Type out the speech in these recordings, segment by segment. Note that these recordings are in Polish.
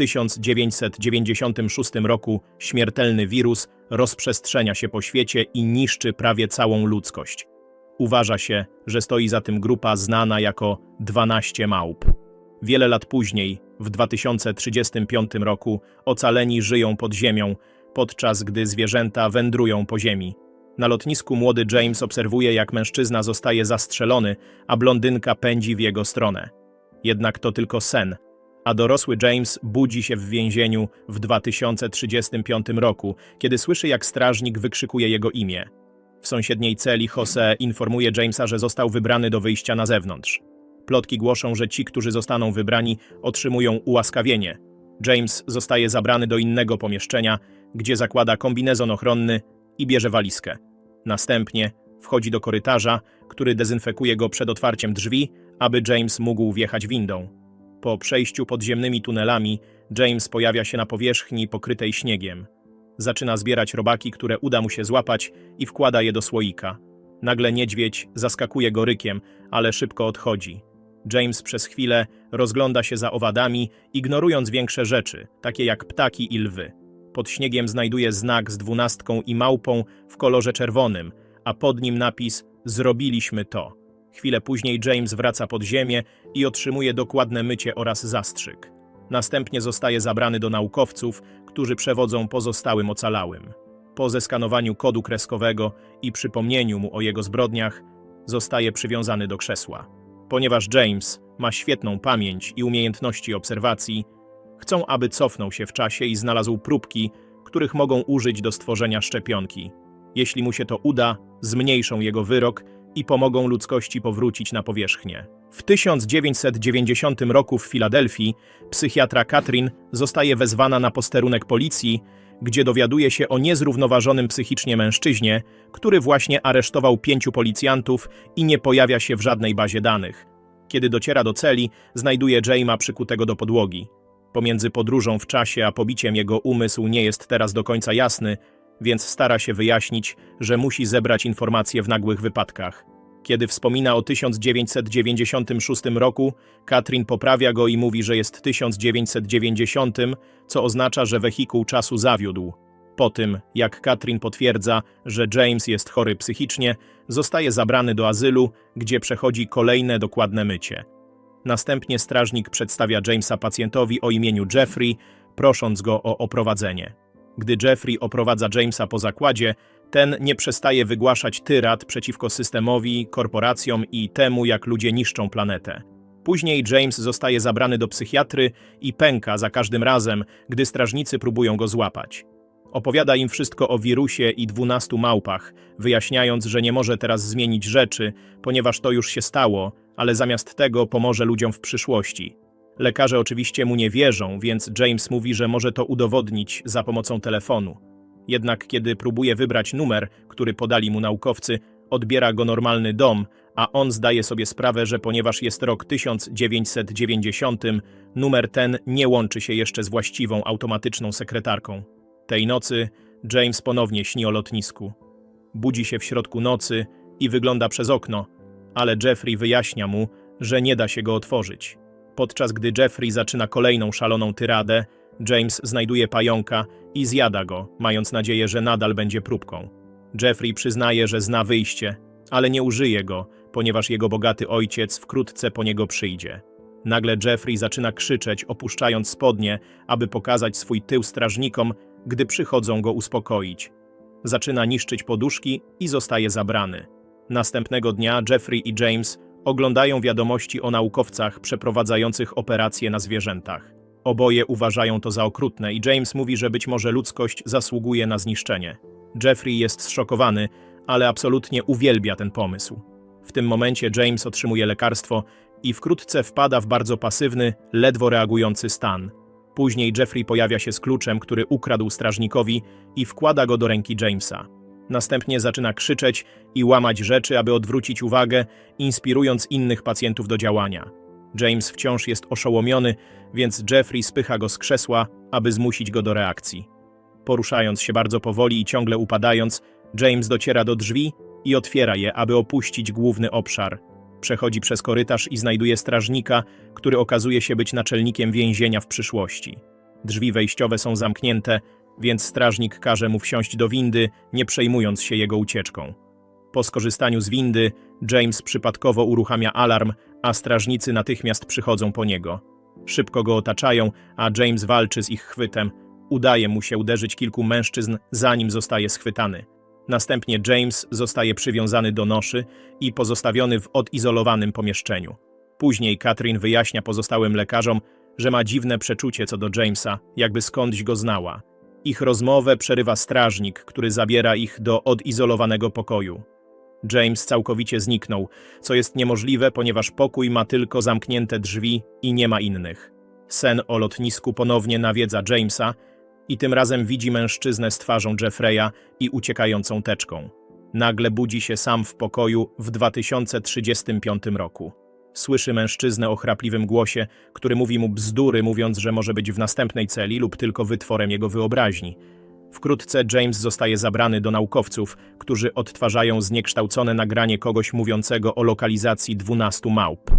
1996 roku śmiertelny wirus rozprzestrzenia się po świecie i niszczy prawie całą ludzkość. Uważa się, że stoi za tym grupa znana jako 12 małp. Wiele lat później, w 2035 roku, ocaleni żyją pod ziemią, podczas gdy zwierzęta wędrują po ziemi. Na lotnisku młody James obserwuje, jak mężczyzna zostaje zastrzelony, a blondynka pędzi w jego stronę. Jednak to tylko sen, a dorosły James budzi się w więzieniu w 2035 roku, kiedy słyszy, jak strażnik wykrzykuje jego imię. W sąsiedniej celi Jose informuje Jamesa, że został wybrany do wyjścia na zewnątrz. Plotki głoszą, że ci, którzy zostaną wybrani, otrzymują ułaskawienie. James zostaje zabrany do innego pomieszczenia, gdzie zakłada kombinezon ochronny i bierze walizkę. Następnie wchodzi do korytarza, który dezynfekuje go przed otwarciem drzwi, aby James mógł wjechać windą. Po przejściu podziemnymi tunelami, James pojawia się na powierzchni pokrytej śniegiem. Zaczyna zbierać robaki, które uda mu się złapać i wkłada je do słoika. Nagle niedźwiedź zaskakuje go rykiem, ale szybko odchodzi. James przez chwilę rozgląda się za owadami, ignorując większe rzeczy, takie jak ptaki i lwy. Pod śniegiem znajduje znak z dwunastką i małpą w kolorze czerwonym, a pod nim napis Zrobiliśmy to. Chwilę później James wraca pod ziemię i otrzymuje dokładne mycie oraz zastrzyk. Następnie zostaje zabrany do naukowców, którzy przewodzą pozostałym ocalałym. Po zeskanowaniu kodu kreskowego i przypomnieniu mu o jego zbrodniach, zostaje przywiązany do krzesła. Ponieważ James ma świetną pamięć i umiejętności obserwacji, chcą, aby cofnął się w czasie i znalazł próbki, których mogą użyć do stworzenia szczepionki. Jeśli mu się to uda, zmniejszą jego wyrok i pomogą ludzkości powrócić na powierzchnię. W 1990 roku w Filadelfii psychiatra Katrin zostaje wezwana na posterunek policji, gdzie dowiaduje się o niezrównoważonym psychicznie mężczyźnie, który właśnie aresztował pięciu policjantów i nie pojawia się w żadnej bazie danych. Kiedy dociera do celi, znajduje Jame'a przykutego do podłogi. Pomiędzy podróżą w czasie a pobiciem jego umysł nie jest teraz do końca jasny, więc stara się wyjaśnić, że musi zebrać informacje w nagłych wypadkach. Kiedy wspomina o 1996 roku, Katrin poprawia go i mówi, że jest 1990, co oznacza, że wehikuł czasu zawiódł. Po tym, jak Katrin potwierdza, że James jest chory psychicznie, zostaje zabrany do azylu, gdzie przechodzi kolejne dokładne mycie. Następnie strażnik przedstawia Jamesa pacjentowi o imieniu Jeffrey, prosząc go o oprowadzenie. Gdy Jeffrey oprowadza Jamesa po zakładzie, ten nie przestaje wygłaszać tyrad przeciwko systemowi, korporacjom i temu, jak ludzie niszczą planetę. Później James zostaje zabrany do psychiatry i pęka za każdym razem, gdy strażnicy próbują go złapać. Opowiada im wszystko o wirusie i dwunastu małpach, wyjaśniając, że nie może teraz zmienić rzeczy, ponieważ to już się stało, ale zamiast tego pomoże ludziom w przyszłości. Lekarze oczywiście mu nie wierzą, więc James mówi, że może to udowodnić za pomocą telefonu. Jednak kiedy próbuje wybrać numer, który podali mu naukowcy, odbiera go normalny dom, a on zdaje sobie sprawę, że ponieważ jest rok 1990, numer ten nie łączy się jeszcze z właściwą automatyczną sekretarką. Tej nocy James ponownie śni o lotnisku. Budzi się w środku nocy i wygląda przez okno, ale Jeffrey wyjaśnia mu, że nie da się go otworzyć. Podczas gdy Jeffrey zaczyna kolejną szaloną tyradę, James znajduje pająka i zjada go, mając nadzieję, że nadal będzie próbką. Jeffrey przyznaje, że zna wyjście, ale nie użyje go, ponieważ jego bogaty ojciec wkrótce po niego przyjdzie. Nagle Jeffrey zaczyna krzyczeć, opuszczając spodnie, aby pokazać swój tył strażnikom, gdy przychodzą go uspokoić. Zaczyna niszczyć poduszki i zostaje zabrany. Następnego dnia Jeffrey i James oglądają wiadomości o naukowcach przeprowadzających operacje na zwierzętach. Oboje uważają to za okrutne i James mówi, że być może ludzkość zasługuje na zniszczenie. Jeffrey jest zszokowany, ale absolutnie uwielbia ten pomysł. W tym momencie James otrzymuje lekarstwo i wkrótce wpada w bardzo pasywny, ledwo reagujący stan. Później Jeffrey pojawia się z kluczem, który ukradł strażnikowi i wkłada go do ręki Jamesa. Następnie zaczyna krzyczeć i łamać rzeczy, aby odwrócić uwagę, inspirując innych pacjentów do działania. James wciąż jest oszołomiony, więc Jeffrey spycha go z krzesła, aby zmusić go do reakcji. Poruszając się bardzo powoli i ciągle upadając, James dociera do drzwi i otwiera je, aby opuścić główny obszar. Przechodzi przez korytarz i znajduje strażnika, który okazuje się być naczelnikiem więzienia w przyszłości. Drzwi wejściowe są zamknięte, więc strażnik każe mu wsiąść do windy, nie przejmując się jego ucieczką. Po skorzystaniu z windy, James przypadkowo uruchamia alarm, a strażnicy natychmiast przychodzą po niego. Szybko go otaczają, a James walczy z ich chwytem. Udaje mu się uderzyć kilku mężczyzn, zanim zostaje schwytany. Następnie James zostaje przywiązany do noszy i pozostawiony w odizolowanym pomieszczeniu. Później Katrin wyjaśnia pozostałym lekarzom, że ma dziwne przeczucie co do Jamesa, jakby skądś go znała. Ich rozmowę przerywa strażnik, który zabiera ich do odizolowanego pokoju. James całkowicie zniknął, co jest niemożliwe, ponieważ pokój ma tylko zamknięte drzwi i nie ma innych. Sen o lotnisku ponownie nawiedza Jamesa i tym razem widzi mężczyznę z twarzą Jeffreya i uciekającą teczką. Nagle budzi się sam w pokoju w 2035 roku. Słyszy mężczyznę o chrapliwym głosie, który mówi mu bzdury, mówiąc, że może być w następnej celi lub tylko wytworem jego wyobraźni. Wkrótce James zostaje zabrany do naukowców, którzy odtwarzają zniekształcone nagranie kogoś mówiącego o lokalizacji 12 małp.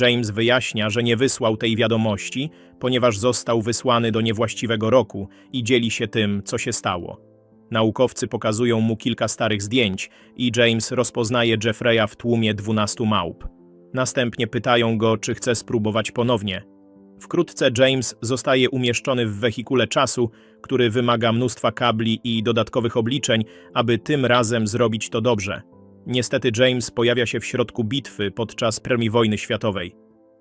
James wyjaśnia, że nie wysłał tej wiadomości, ponieważ został wysłany do niewłaściwego roku i dzieli się tym, co się stało. Naukowcy pokazują mu kilka starych zdjęć i James rozpoznaje Jeffreya w tłumie 12 małp. Następnie pytają go, czy chce spróbować ponownie. Wkrótce James zostaje umieszczony w wehikule czasu, który wymaga mnóstwa kabli i dodatkowych obliczeń, aby tym razem zrobić to dobrze. Niestety James pojawia się w środku bitwy podczas premii wojny światowej.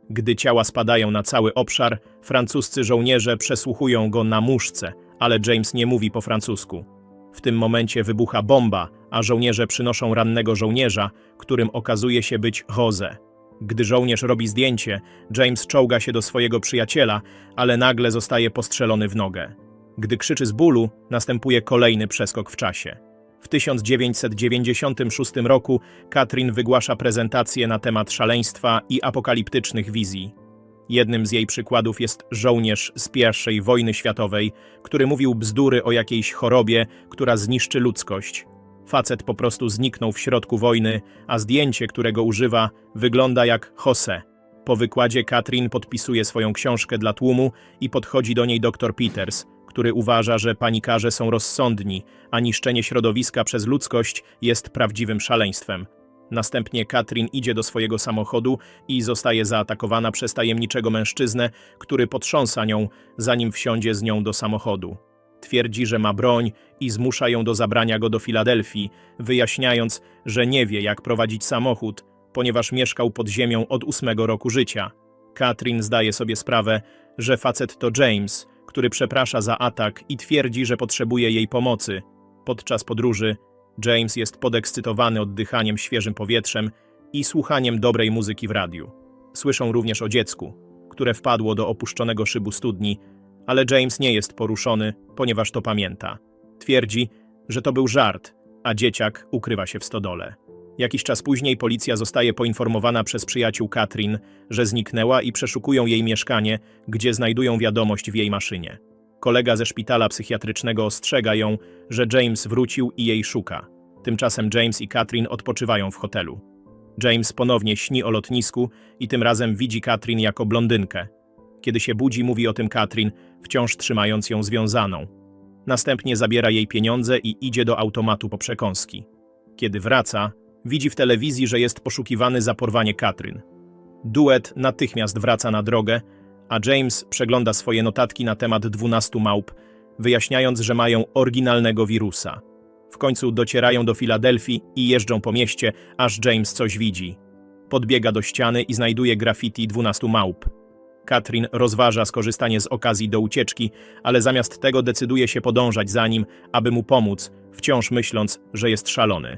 Gdy ciała spadają na cały obszar, francuscy żołnierze przesłuchują go na muszce, ale James nie mówi po francusku. W tym momencie wybucha bomba, a żołnierze przynoszą rannego żołnierza, którym okazuje się być Jose. Gdy żołnierz robi zdjęcie, James czołga się do swojego przyjaciela, ale nagle zostaje postrzelony w nogę. Gdy krzyczy z bólu, następuje kolejny przeskok w czasie. W 1996 roku Katrin wygłasza prezentację na temat szaleństwa i apokaliptycznych wizji. Jednym z jej przykładów jest żołnierz z I wojny światowej, który mówił bzdury o jakiejś chorobie, która zniszczy ludzkość. Facet po prostu zniknął w środku wojny, a zdjęcie, którego używa, wygląda jak Jose. Po wykładzie Katrin podpisuje swoją książkę dla tłumu i podchodzi do niej dr Peters, który uważa, że panikarze są rozsądni, a niszczenie środowiska przez ludzkość jest prawdziwym szaleństwem. Następnie Katrin idzie do swojego samochodu i zostaje zaatakowana przez tajemniczego mężczyznę, który potrząsa nią, zanim wsiądzie z nią do samochodu. Twierdzi, że ma broń i zmusza ją do zabrania go do Filadelfii, wyjaśniając, że nie wie, jak prowadzić samochód, ponieważ mieszkał pod ziemią od ósmego roku życia. Katrin zdaje sobie sprawę, że facet to James, który przeprasza za atak i twierdzi, że potrzebuje jej pomocy. Podczas podróży James jest podekscytowany oddychaniem świeżym powietrzem i słuchaniem dobrej muzyki w radiu. Słyszą również o dziecku, które wpadło do opuszczonego szybu studni, ale James nie jest poruszony, ponieważ to pamięta. Twierdzi, że to był żart, a dzieciak ukrywa się w stodole. Jakiś czas później policja zostaje poinformowana przez przyjaciół Katrin, że zniknęła i przeszukują jej mieszkanie, gdzie znajdują wiadomość w jej maszynie. Kolega ze szpitala psychiatrycznego ostrzega ją, że James wrócił i jej szuka. Tymczasem James i Katrin odpoczywają w hotelu. James ponownie śni o lotnisku i tym razem widzi Katrin jako blondynkę. Kiedy się budzi, mówi o tym Katrin, wciąż trzymając ją związaną. Następnie zabiera jej pieniądze i idzie do automatu po przekąski. Kiedy wraca, widzi w telewizji, że jest poszukiwany za porwanie Katryn. Duet natychmiast wraca na drogę, a James przegląda swoje notatki na temat dwunastu małp, wyjaśniając, że mają oryginalnego wirusa. W końcu docierają do Filadelfii i jeżdżą po mieście, aż James coś widzi. Podbiega do ściany i znajduje graffiti dwunastu małp. Katrin rozważa skorzystanie z okazji do ucieczki, ale zamiast tego decyduje się podążać za nim, aby mu pomóc, wciąż myśląc, że jest szalony.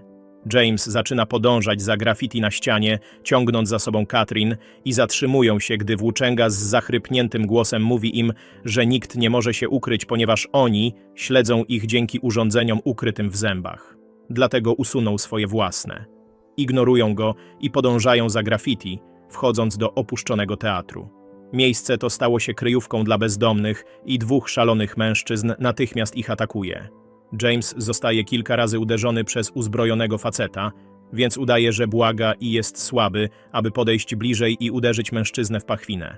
James zaczyna podążać za graffiti na ścianie, ciągnąc za sobą Katrin i zatrzymują się, gdy włóczęga z zachrypniętym głosem mówi im, że nikt nie może się ukryć, ponieważ oni śledzą ich dzięki urządzeniom ukrytym w zębach. Dlatego usuną swoje własne. Ignorują go i podążają za graffiti, wchodząc do opuszczonego teatru. Miejsce to stało się kryjówką dla bezdomnych i dwóch szalonych mężczyzn natychmiast ich atakuje. James zostaje kilka razy uderzony przez uzbrojonego faceta, więc udaje, że błaga i jest słaby, aby podejść bliżej i uderzyć mężczyznę w pachwinę.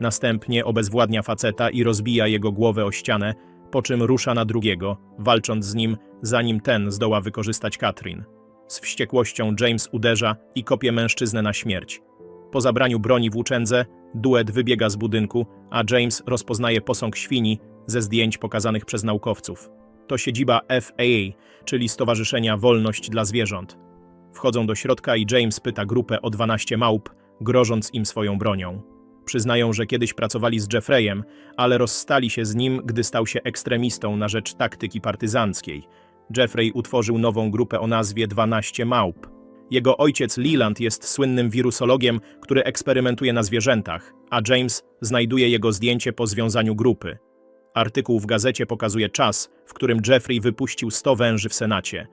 Następnie obezwładnia faceta i rozbija jego głowę o ścianę, po czym rusza na drugiego, walcząc z nim, zanim ten zdoła wykorzystać Katrin. Z wściekłością James uderza i kopie mężczyznę na śmierć. Po zabraniu broni włóczędze, duet wybiega z budynku, a James rozpoznaje posąg świni ze zdjęć pokazanych przez naukowców. To siedziba FAA, czyli Stowarzyszenia Wolność dla Zwierząt. Wchodzą do środka i James pyta grupę o 12 małp, grożąc im swoją bronią. Przyznają, że kiedyś pracowali z Jeffreyem, ale rozstali się z nim, gdy stał się ekstremistą na rzecz taktyki partyzanckiej. Jeffrey utworzył nową grupę o nazwie 12 Małp. Jego ojciec Leland jest słynnym wirusologiem, który eksperymentuje na zwierzętach, a James znajduje jego zdjęcie po związaniu grupy. Artykuł w gazecie pokazuje czas, w którym Jeffrey wypuścił 100 węży w Senacie.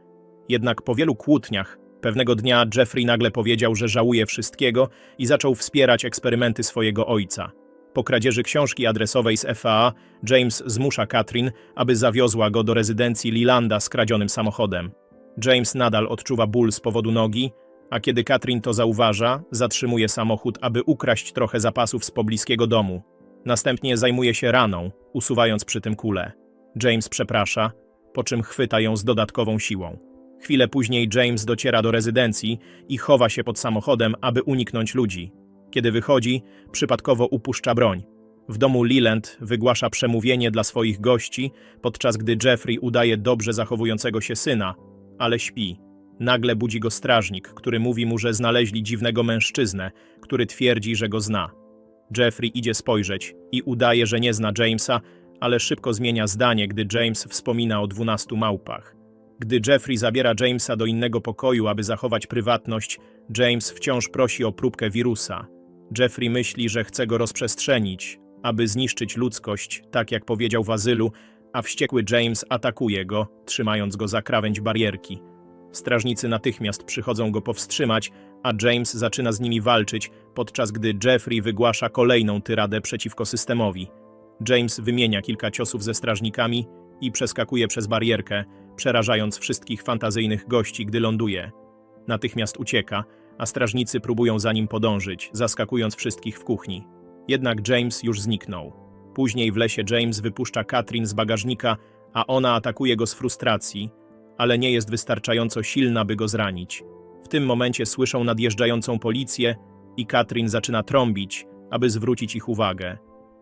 Jednak po wielu kłótniach, pewnego dnia Jeffrey nagle powiedział, że żałuje wszystkiego i zaczął wspierać eksperymenty swojego ojca. Po kradzieży książki adresowej z FAA, James zmusza Katrin, aby zawiozła go do rezydencji Lilanda z kradzionym samochodem. James nadal odczuwa ból z powodu nogi, a kiedy Katrin to zauważa, zatrzymuje samochód, aby ukraść trochę zapasów z pobliskiego domu. Następnie zajmuje się raną, usuwając przy tym kulę. James przeprasza, po czym chwyta ją z dodatkową siłą. Chwilę później James dociera do rezydencji i chowa się pod samochodem, aby uniknąć ludzi. Kiedy wychodzi, przypadkowo upuszcza broń. W domu Leland wygłasza przemówienie dla swoich gości, podczas gdy Jeffrey udaje dobrze zachowującego się syna, ale śpi. Nagle budzi go strażnik, który mówi mu, że znaleźli dziwnego mężczyznę, który twierdzi, że go zna. Jeffrey idzie spojrzeć i udaje, że nie zna Jamesa, ale szybko zmienia zdanie, gdy James wspomina o dwunastu małpach. Gdy Jeffrey zabiera Jamesa do innego pokoju, aby zachować prywatność, James wciąż prosi o próbkę wirusa. Jeffrey myśli, że chce go rozprzestrzenić, aby zniszczyć ludzkość, tak jak powiedział w azylu, a wściekły James atakuje go, trzymając go za krawędź barierki. Strażnicy natychmiast przychodzą go powstrzymać, a James zaczyna z nimi walczyć, podczas gdy Jeffrey wygłasza kolejną tyradę przeciwko systemowi. James wymienia kilka ciosów ze strażnikami i przeskakuje przez barierkę, przerażając wszystkich fantazyjnych gości, gdy ląduje. Natychmiast ucieka, a strażnicy próbują za nim podążyć, zaskakując wszystkich w kuchni. Jednak James już zniknął. Później w lesie James wypuszcza Katrin z bagażnika, a ona atakuje go z frustracji, ale nie jest wystarczająco silna, by go zranić. W tym momencie słyszą nadjeżdżającą policję i Katrin zaczyna trąbić, aby zwrócić ich uwagę.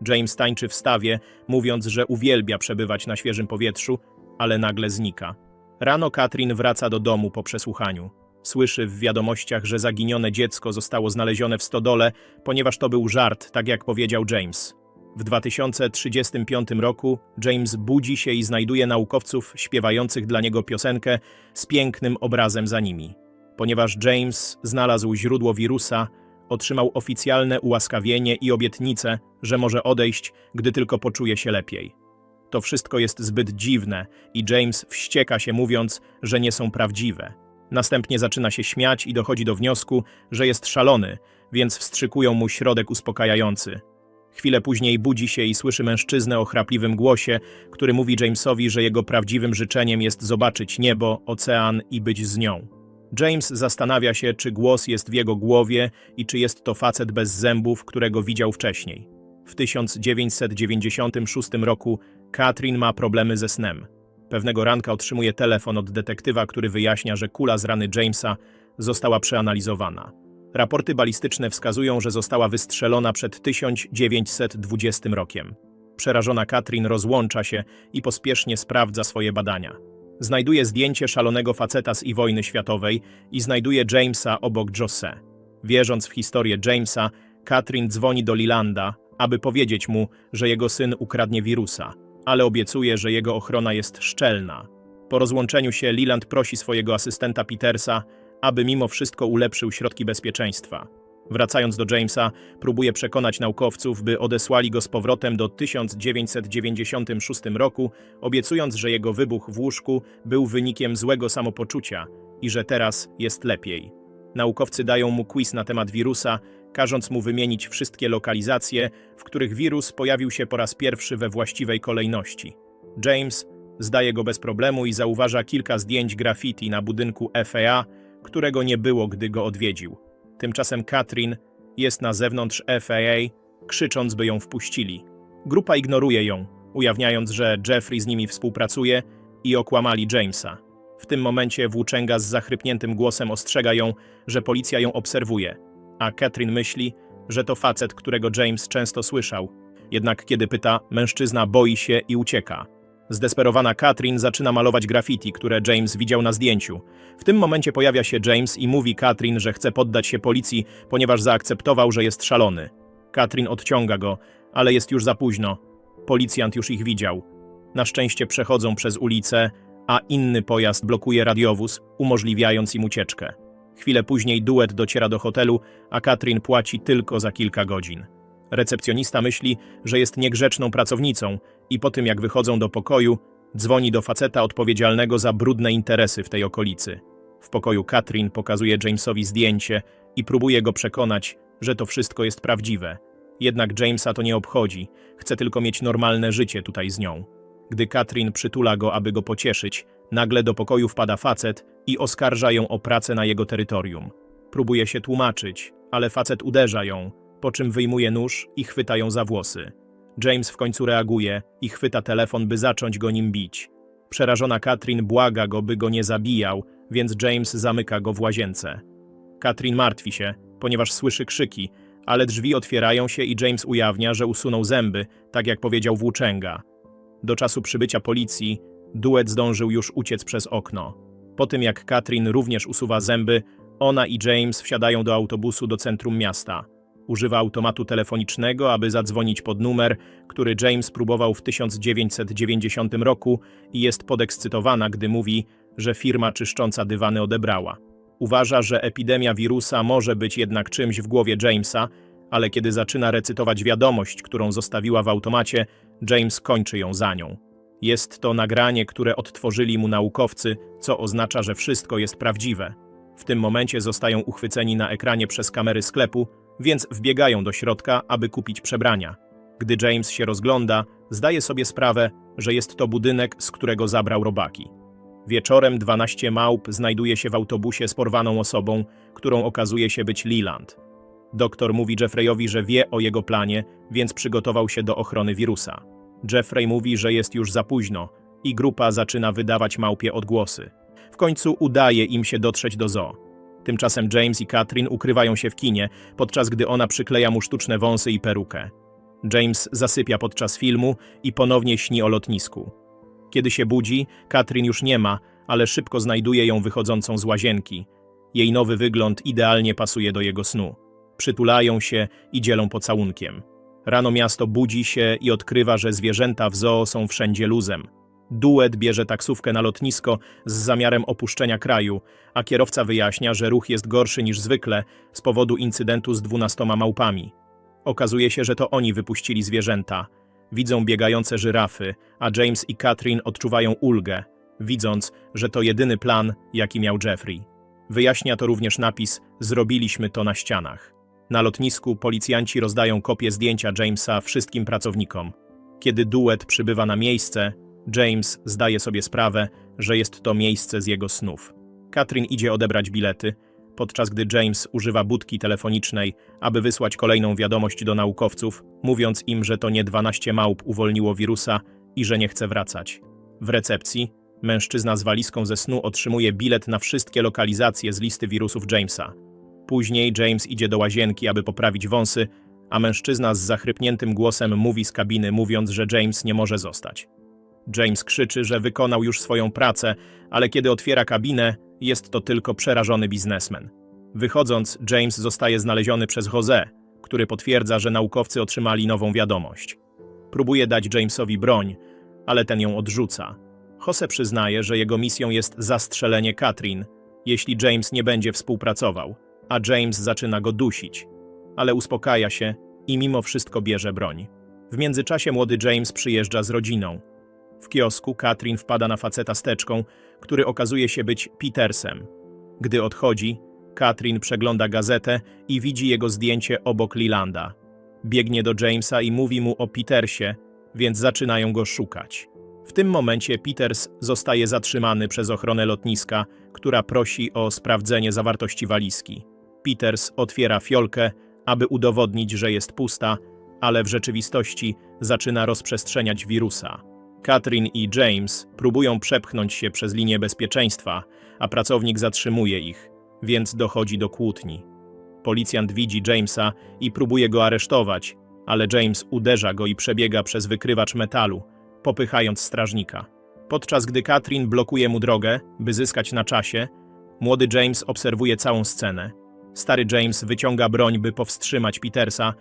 James tańczy w stawie, mówiąc, że uwielbia przebywać na świeżym powietrzu, ale nagle znika. Rano Katrin wraca do domu po przesłuchaniu. Słyszy w wiadomościach, że zaginione dziecko zostało znalezione w stodole, ponieważ to był żart, tak jak powiedział James. W 2035 roku James budzi się i znajduje naukowców śpiewających dla niego piosenkę z pięknym obrazem za nimi. Ponieważ James znalazł źródło wirusa, otrzymał oficjalne ułaskawienie i obietnicę, że może odejść, gdy tylko poczuje się lepiej. To wszystko jest zbyt dziwne i James wścieka się mówiąc, że nie są prawdziwe. Następnie zaczyna się śmiać i dochodzi do wniosku, że jest szalony, więc wstrzykują mu środek uspokajający. Chwilę później budzi się i słyszy mężczyznę o chrapliwym głosie, który mówi Jamesowi, że jego prawdziwym życzeniem jest zobaczyć niebo, ocean i być z nią. James zastanawia się, czy głos jest w jego głowie i czy jest to facet bez zębów, którego widział wcześniej. W 1996 roku Katrin ma problemy ze snem. Pewnego ranka otrzymuje telefon od detektywa, który wyjaśnia, że kula z rany Jamesa została przeanalizowana. Raporty balistyczne wskazują, że została wystrzelona przed 1920 rokiem. Przerażona Katrin rozłącza się i pospiesznie sprawdza swoje badania. Znajduje zdjęcie szalonego faceta z i wojny światowej i znajduje Jamesa obok Jose. Wierząc w historię Jamesa, Katrin dzwoni do Lilanda, aby powiedzieć mu, że jego syn ukradnie wirusa, ale obiecuje, że jego ochrona jest szczelna. Po rozłączeniu się Liland prosi swojego asystenta Petersa, aby mimo wszystko ulepszył środki bezpieczeństwa. Wracając do Jamesa, próbuje przekonać naukowców, by odesłali go z powrotem do 1996 roku, obiecując, że jego wybuch w łóżku był wynikiem złego samopoczucia i że teraz jest lepiej. Naukowcy dają mu quiz na temat wirusa, każąc mu wymienić wszystkie lokalizacje, w których wirus pojawił się po raz pierwszy we właściwej kolejności. James zdaje go bez problemu i zauważa kilka zdjęć graffiti na budynku FAA, którego nie było, gdy go odwiedził. Tymczasem Katrin jest na zewnątrz FAA krzycząc, by ją wpuścili. Grupa ignoruje ją, ujawniając, że Jeffrey z nimi współpracuje i okłamali Jamesa. W tym momencie włóczęga z zachrypniętym głosem ostrzega ją, że policja ją obserwuje, a Catherine myśli, że to facet, którego James często słyszał. Jednak kiedy pyta, mężczyzna boi się i ucieka. Zdesperowana Katrin zaczyna malować graffiti, które James widział na zdjęciu. W tym momencie pojawia się James i mówi Katrin, że chce poddać się policji, ponieważ zaakceptował, że jest szalony. Katrin odciąga go, ale jest już za późno. Policjant już ich widział. Na szczęście przechodzą przez ulicę, a inny pojazd blokuje radiowóz, umożliwiając im ucieczkę. Chwilę później duet dociera do hotelu, a Katrin płaci tylko za kilka godzin. Recepcjonista myśli, że jest niegrzeczną pracownicą i po tym jak wychodzą do pokoju, dzwoni do faceta odpowiedzialnego za brudne interesy w tej okolicy. W pokoju Katrin pokazuje Jamesowi zdjęcie i próbuje go przekonać, że to wszystko jest prawdziwe. Jednak Jamesa to nie obchodzi, chce tylko mieć normalne życie tutaj z nią. Gdy Katrin przytula go, aby go pocieszyć, nagle do pokoju wpada facet i oskarża ją o pracę na jego terytorium. Próbuje się tłumaczyć, ale facet uderza ją, po czym wyjmuje nóż i chwyta ją za włosy. James w końcu reaguje i chwyta telefon, by zacząć go nim bić. Przerażona Katrin błaga go, by go nie zabijał, więc James zamyka go w łazience. Katrin martwi się, ponieważ słyszy krzyki, ale drzwi otwierają się i James ujawnia, że usunął zęby, tak jak powiedział włóczęga. Do czasu przybycia policji duet zdążył już uciec przez okno. Po tym jak Katrin również usuwa zęby, ona i James wsiadają do autobusu do centrum miasta. Używa automatu telefonicznego, aby zadzwonić pod numer, który James próbował w 1990 roku i jest podekscytowana, gdy mówi, że firma czyszcząca dywany odebrała. Uważa, że epidemia wirusa może być jednak czymś w głowie Jamesa, ale kiedy zaczyna recytować wiadomość, którą zostawiła w automacie, James kończy ją za nią. Jest to nagranie, które odtworzyli mu naukowcy, co oznacza, że wszystko jest prawdziwe. W tym momencie zostają uchwyceni na ekranie przez kamery sklepu, więc wbiegają do środka, aby kupić przebrania. Gdy James się rozgląda, zdaje sobie sprawę, że jest to budynek, z którego zabrał robaki. Wieczorem 12 małp znajduje się w autobusie z porwaną osobą, którą okazuje się być Leland. Doktor mówi Jeffreyowi, że wie o jego planie, więc przygotował się do ochrony wirusa. Jeffrey mówi, że jest już za późno i grupa zaczyna wydawać małpie odgłosy. W końcu udaje im się dotrzeć do zoo. Tymczasem James i Katrin ukrywają się w kinie, podczas gdy ona przykleja mu sztuczne wąsy i perukę. James zasypia podczas filmu i ponownie śni o lotnisku. Kiedy się budzi, Katrin już nie ma, ale szybko znajduje ją wychodzącą z łazienki. Jej nowy wygląd idealnie pasuje do jego snu. Przytulają się i dzielą pocałunkiem. Rano miasto budzi się i odkrywa, że zwierzęta w zoo są wszędzie luzem. Duet bierze taksówkę na lotnisko z zamiarem opuszczenia kraju, a kierowca wyjaśnia, że ruch jest gorszy niż zwykle z powodu incydentu z dwunastoma małpami. Okazuje się, że to oni wypuścili zwierzęta. Widzą biegające żyrafy, a James i Katrin odczuwają ulgę, widząc, że to jedyny plan, jaki miał Jeffrey. Wyjaśnia to również napis Zrobiliśmy to na ścianach. Na lotnisku policjanci rozdają kopie zdjęcia Jamesa wszystkim pracownikom. Kiedy duet przybywa na miejsce, James zdaje sobie sprawę, że jest to miejsce z jego snów. Katrin idzie odebrać bilety, podczas gdy James używa budki telefonicznej, aby wysłać kolejną wiadomość do naukowców, mówiąc im, że to nie 12 małp uwolniło wirusa i że nie chce wracać. W recepcji mężczyzna z walizką ze snu otrzymuje bilet na wszystkie lokalizacje z listy wirusów Jamesa. Później James idzie do łazienki, aby poprawić wąsy, a mężczyzna z zachrypniętym głosem mówi z kabiny, mówiąc, że James nie może zostać. James krzyczy, że wykonał już swoją pracę, ale kiedy otwiera kabinę, jest to tylko przerażony biznesmen. Wychodząc, James zostaje znaleziony przez Jose, który potwierdza, że naukowcy otrzymali nową wiadomość. Próbuje dać Jamesowi broń, ale ten ją odrzuca. Jose przyznaje, że jego misją jest zastrzelenie Katrin, jeśli James nie będzie współpracował, a James zaczyna go dusić. Ale uspokaja się i mimo wszystko bierze broń. W międzyczasie młody James przyjeżdża z rodziną. W kiosku Katrin wpada na faceta z teczką, który okazuje się być Petersem. Gdy odchodzi, Katrin przegląda gazetę i widzi jego zdjęcie obok Lilanda. Biegnie do Jamesa i mówi mu o Petersie, więc zaczynają go szukać. W tym momencie Peters zostaje zatrzymany przez ochronę lotniska, która prosi o sprawdzenie zawartości walizki. Peters otwiera fiolkę, aby udowodnić, że jest pusta, ale w rzeczywistości zaczyna rozprzestrzeniać wirusa. Katrin i James próbują przepchnąć się przez linię bezpieczeństwa, a pracownik zatrzymuje ich, więc dochodzi do kłótni. Policjant widzi Jamesa i próbuje go aresztować, ale James uderza go i przebiega przez wykrywacz metalu, popychając strażnika. Podczas gdy Katrin blokuje mu drogę, by zyskać na czasie, młody James obserwuje całą scenę. Stary James wyciąga broń, by powstrzymać Petersa,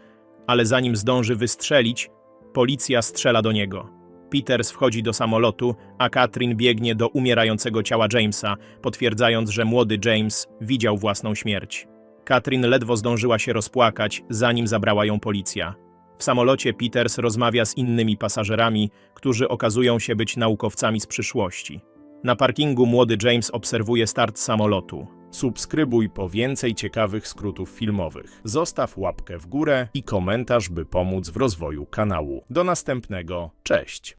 ale zanim zdąży wystrzelić, policja strzela do niego. Peters wchodzi do samolotu, a Katrin biegnie do umierającego ciała Jamesa, potwierdzając, że młody James widział własną śmierć. Katrin ledwo zdążyła się rozpłakać, zanim zabrała ją policja. W samolocie Peters rozmawia z innymi pasażerami, którzy okazują się być naukowcami z przyszłości. Na parkingu młody James obserwuje start samolotu. Subskrybuj po więcej ciekawych skrótów filmowych. Zostaw łapkę w górę i komentarz, by pomóc w rozwoju kanału. Do następnego. Cześć!